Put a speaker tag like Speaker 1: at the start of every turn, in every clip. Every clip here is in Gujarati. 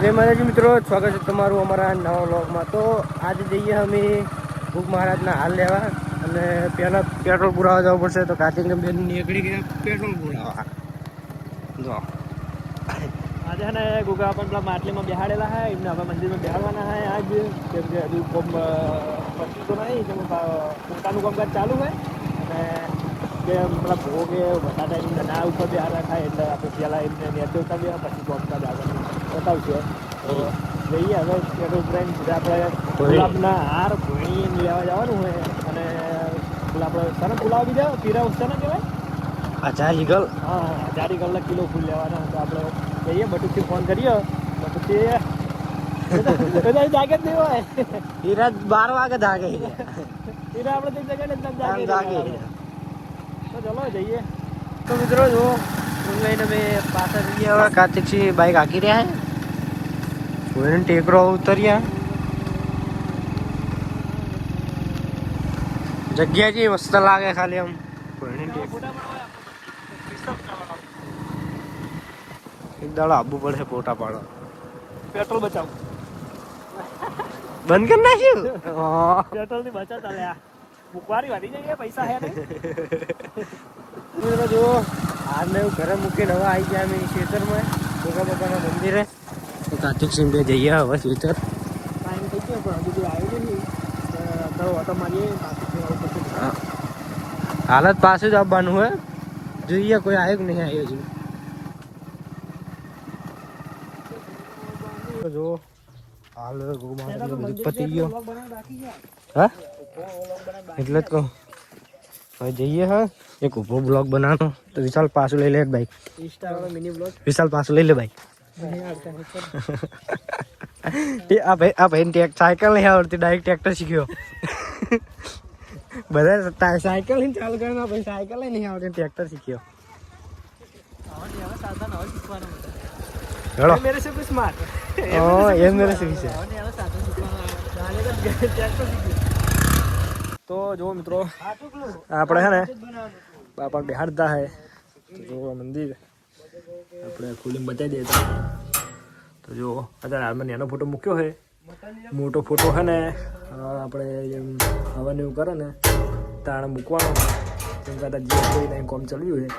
Speaker 1: જય માતાજી મિત્રો, સ્વાગત છે તમારું અમારા નવા બ્લોગમાં તો આજે જઈએ અમે ભૂખ મહારાજના હાલ લેવા અને પહેલાં પેટ્રોલ પુરાવા જવું પડશે તો કાર્તિક બેન નીકળી ગયા પેટ્રોલ પુરાવા. જો.
Speaker 2: આજે છે ને ગુગા પણ પેલા માટલીમાં બેહાડેલા હે, એમને હવે મંદિરમાં બેહાડવાના હે આજ. કેમ કે હજુ કોમ પછી તો નહીં તો પોતાનું કામકાજ ચાલુ હોય અને કે પેલા ભોગે બટાટા એમને ના ઉપર બેહાડા થાય એટલે આપણે પહેલાં એમને નેચે ઉતારીએ, પછી કોમકાજ આગળ બતાવશે જઈએ હવે ટ્રેન આપણે ગુલાબના હાર ભણી લેવા જવાનું હોય અને આપણે સને પુલાવ બીજા પીરા ને કહેવાય?
Speaker 1: અચ્છા ઈગલ.
Speaker 2: હા ચારી કલાક કિલો ફૂલ લેવાના તો આપણે જઈએ બટુકથી ફોન કરીએ. બટુકથી જાગે જ નહીં હોય.
Speaker 1: ધીરજ બાર વાગે જાગે
Speaker 2: એટલે આપણે તે જગ્યાએ જાગે
Speaker 1: જાગે
Speaker 2: તો ચલો જઈએ.
Speaker 1: તો મિત્રો જો ઓનલાઈન અમે પાછા જઈએ હવે. કાર્તિકસિંહ બાઈક હાકી રહ્યા હે કોઈને ટેકરો ઉતર્યા. જગ્યા જે મસ્ત લાગે ખાલી આમ. એક દાડો આબુ પડશે ફોટા પાડો
Speaker 2: પેટ્રોલ બચાવ.
Speaker 1: બંધ કરી નાખ્યું?
Speaker 2: પેટ્રોલની બચત અલ્યા મુકવારી વાળી જઈએ પૈસા હે જો
Speaker 1: મિત્રો હારને એવું ઘરે મૂકીને હવે આવી ગયા અમે ખેતરમાં. બધા બધા મંદિરે. કાર્તિક સિંહ બે જઈએ હવે ખેતર
Speaker 2: ટાઈમ થઈ ગયો પણ હજુ કોઈ આવ્યું નથી તો ઓટો મારીએ પાછું ફેરવું પડશે
Speaker 1: હાલત પાછું જ આવવાનું હોય જોઈએ કોઈ આવ્યું કે નહીં આવ્યો હજુ જો હાલ પતી ગયો હા એટલે જ કહું હવે જઈએ હા. એક ઊભો બ્લોગ બનાવવાનો. તો વિશાલ પાછું લઈ લે બાઈક વિશાલ પાછું લઈ લે બાઈક
Speaker 2: નહીં આવતા હે ચલ.
Speaker 1: તે આ ભાઈ આ ભાઈ ટેક સાયકલ નહીં આવડતી ડાયરેક્ટ ટ્રેક્ટર શીખ્યો બધા તા- સાયકલ લઈને ચાલુ કરે ને આ ભાઈ સાયકલ નહીં આવડતી ટ્રેક્ટર શીખ્યો
Speaker 2: હવે નહીં, હવે સાધન હવે શીખવાનું બધા.
Speaker 1: હેડો
Speaker 2: એ મેરે સે કુછ સ્માર્ટ
Speaker 1: ઓ એમ મેરે સે વિશે
Speaker 2: હવે નહીં, હવે સાધન શીખવાનું આવે. જાણે તો ટ્રેક્ટર શીખ્યું. તો જો મિત્રો આપણે છે ને બાપા બિહાડતા હે તો જો મંદિર આપણે ખુલ્લી બતાવી દઈએ તો જો, અત્યારે હાલમાં નાનો ફોટો મૂક્યો છે. મોટો ફોટો છે ને આપણે જેમ હવાને એવું કરે ને, તાણ મૂકવાનો કદાચ જે કોઈ નહીં કોમ ચાલ્યું છે.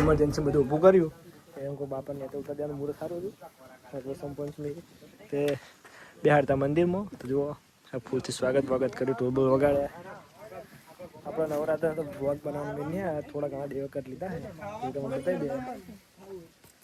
Speaker 2: ઇમરજન્સી બધું ઊભું કર્યું. એમ કોઈ બાપા ને તો ઉતારવાનું મૂળ સારું હતું. પ્રથમ પંચમી તે બિહારતા મંદિરમાં. તો જુઓ ફૂલથી સ્વાગત વાગત કર્યું તો બોલ વગાડ્યા. આપણા નવરાત્રા તો ભોગ બનાવવાનું નહીં થોડા ઘણા ડે કરી લીધા એ તમને બતાવી દે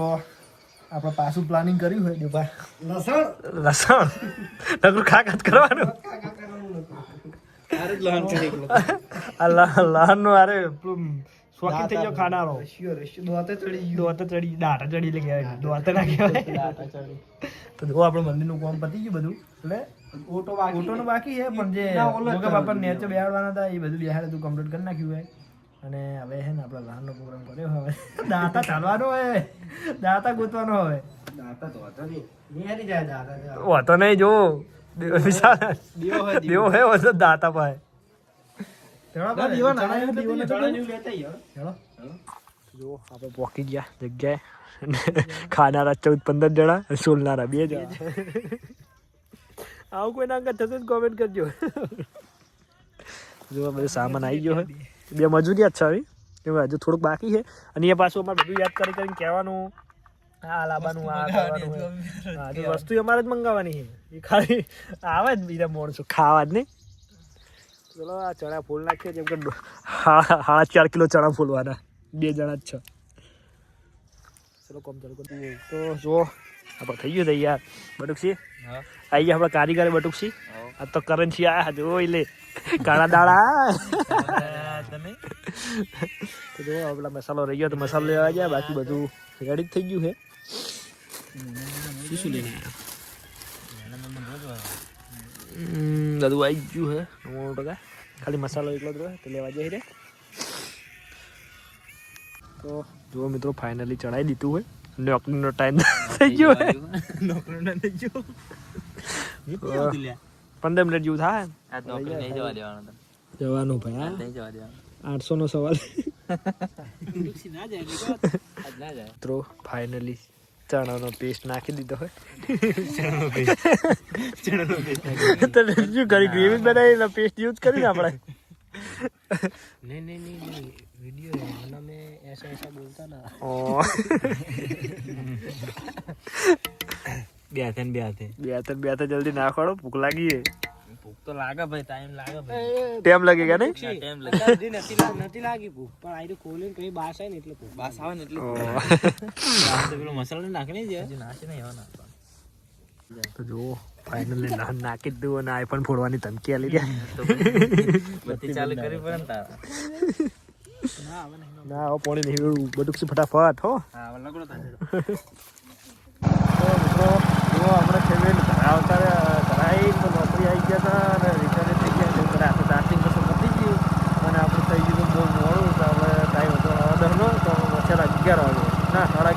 Speaker 3: મિત્રો આપણે પાછું પ્લાનિંગ કર્યું હોય દેવા
Speaker 2: લસણ? નકરું ખાકાત કરવાનું. અરે શોખીન થઈ ગયો ખાનારો. દોતે ચડી દાંટા ચડી એટલે કહેવાય. દોતે ના કહેવાય. તો જો આપણે મંદિરનું કામ પતી ગયું બધું એટલે ઓટો બાકી ઓટોનું બાકી છે પણ જે જોકે બાપા નેચે બેહાડવાના હતા એ બધું બેહાડે તું કમ્પ્લીટ કરી નાખ્યું હોય. અને હવે હે ને આપણે લહાનનો પ્રોગ્રામ કર્યો હવે. દાંતા ચાલવાનો હોય દાંતા ગોતવાનો હવે. વાતો નહીં. જો. વિશાલ દેવો હે વસો દાતા પાસે જો આપણે પોકી ગયા જગ્યાએ. ખાનારા ચૌદ પંદર જણા સોલનારા બે જણા. આવું કોઈ ના થતું જ કોમેન્ટ કરજો. જો બધો સામાન આવી ગયો છે બે મજૂરિયાત છે હવે. કેમ હજુ થોડુંક બાકી છે. અને એ પાછું અમારે બધું યાદ કરી કરીને કહેવાનું. આ લાવવાનું આ કરવાનું. વસ્તુ અમારે જ મંગાવવાની છે. એ ખાલી આવે જ બીજા માણસો ખાવા જ નહીં. ચલો આ ચણા ફૂલ નાખીએ જેમ કે હા સાડા ચાર કિલો ચણા ફૂલવાના. બે જણા જ છે. ચલો કોમ ચાલુ તો જો આપણે થઈ ગયું તૈયાર. બટુકસી આવી ગયા આપણા કારીગર બટુકસી આ તો કરન્સી આ જોઈ લે. કાળા તમે? તો જો આપણા મસાલો રહી ગયો તો મસાલો લેવા ગયા બાકી બધું રેડી થઈ ગયું છે. શું શું લઈને બધું આવી ગયું છે નવ્વાણું ટકા. ખાલી મસાલો એકલો જ તો લેવા જઈ રે તો જુઓ મિત્રો ફાઇનલી ચડાવી દીધું હોય નોકરીનો ટાઈમ થઈ ગયો હે. પંદર મિનિટ જેવું થાય જવાનું ભાઈ આઠસો નો સવાલ. મિત્રો ફાઇનલી ચણાનો પેસ્ટ નાખી દીધો હોય. તને શું કરી ગ્રેવી બનાવી એટલે પેસ્ટ યુઝ કરીને આપણે?
Speaker 1: નહીં નહીં નહીં વિડિયો હમણાં
Speaker 2: એસા
Speaker 4: બે હાથે ને બે હાથે
Speaker 2: બે હાથે બે હાથે જલ્દી નાખવાડો ભૂખ લાગી છે
Speaker 4: ભૂખ તો લાગે ભાઈ ટાઈમ લાગે ભાઈ.
Speaker 2: ટાઈમ લાગે કે નહીં?
Speaker 4: ટાઈમ લાગે.
Speaker 1: નથી લાગ નથી લાગી ભૂખ પણ આઈ ખોલીને કઈ બાસ આવે ને એટલે ભૂખ
Speaker 4: બાસ આવે ને એટલે
Speaker 2: ઓ.
Speaker 4: તો પેલો મસાલો નાખી જ હજી નાખી નહીં એવા નાખવા
Speaker 2: તો જુઓ ફાઇનલી નાખી જ દઉં અને આઈફોન ફોડવાની ધમકી આલી દે
Speaker 4: બધી ચાલુ કરી પણ ને તારા.
Speaker 2: ના હવે પોણી નહીં બધું ફટાફટ હો.
Speaker 4: હા લગડો થાય
Speaker 2: જુઓ આપણે ફેમિલી ધરાવતા ધરાઈ નોકરી આવી ગયા હતા અને રિટાયર થઈ ગયા. એટલે આપણે ચાર્જિંગ કશું ગયું અને આપણે થઈ ગયું બહુ મોડું, તો હવે ટાઈમ હતો દસનો તો અત્યારે અગિયાર વાગે. ના, સાડા